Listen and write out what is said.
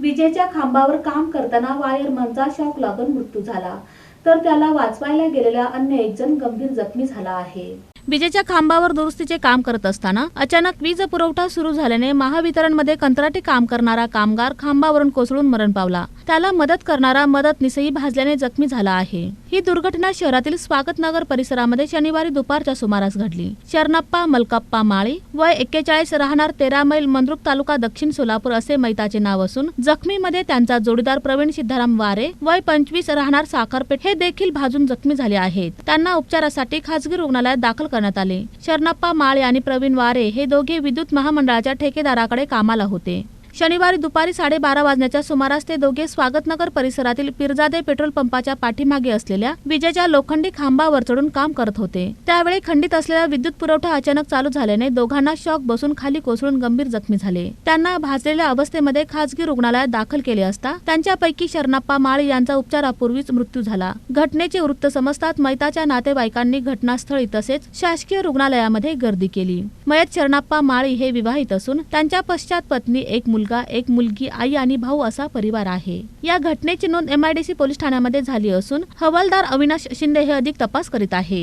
विजेच्या खांबावर काम करताना वायरमनचा शॉक लागून मृत्यू झाला. तर त्याला वाचवायला गेलेला अन्य एक जण गंभीर जखमी झाला आहे. विजेच्या खांबावर दुरुस्तीचे काम करत असताना अचानक वीज पुरवठा सुरू झाल्याने महावितरणमध्ये कंत्राटी काम करणारा कामगार खांबावरून कोसळून मरण पावला. त्याला मदत करणारा मदतनीसही भाजल्याने जखमी झाला आहे. ही दुर्घटना शहरातील स्वागतनगर परिसरामध्ये शनिवारी दुपारच्या सुमारास घडली. शरणप्पा मलकाप्पा माळी वय एक्केचाळीस राहणार तेरा मैल मंद्रुप तालुका दक्षिण सोलापूर असे मैताचे नाव असून जखमीमध्ये त्यांचा जोडीदार प्रवीण सिद्धाराम वारे वय पंचवीस राहणार साखरपेठ हे देखील भाजून जखमी झाले आहेत. त्यांना उपचारासाठी खासगी रुग्णालयात दाखल करण्यात आले. शरणप्पा माळे आणि प्रवीण वारे हे दोघे विद्युत महामंडळाच्या ठेकेदाराकडे कामाला होते. शनिवारी दुपारी साडेबारा वाजण्याच्या सुमारास ते दोघे स्वागतनगर परिसरातील पिरजादे पेट्रोल पंपाच्या पाठीमागे असलेल्या विजेच्या लोखंडी खांबावर चढून काम करत होते. त्यावेळी खंडित असलेला विद्युत पुरवठा अचानक चालू झाल्याने दोघांना शॉक बसून खाली कोसळून गंभीर जखमी झाले. त्यांना भाजलेल्या अवस्थेमध्ये खासगी रुग्णालयात दाखल केले असता त्यांच्यापैकी शरणाप्पा माळी यांचा उपचारापूर्वीच मृत्यू झाला. घटनेचे वृत्त समजतात मैताच्या नातेवाईकांनी घटनास्थळी तसेच शासकीय रुग्णालयामध्ये गर्दी केली. मयत शरणाप्पा माळी हे विवाहित असून त्यांच्या पश्चात पत्नी एक मुलगा एक मुलगी आई आणि भाऊ असा परिवार आहे. या घटनेची नोंद एमआयडीसी पोलीस ठाण्यामध्ये झाली असून हवालदार अविनाश शिंदे हे अधिक तपास करीत आहेत.